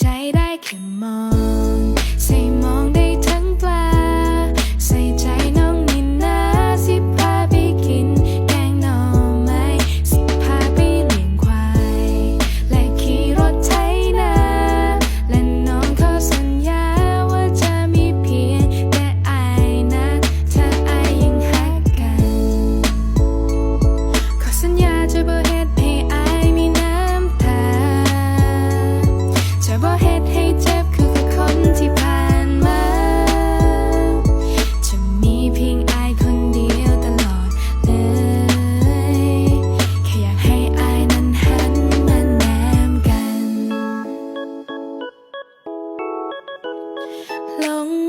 ใจได้แค่มอง lòng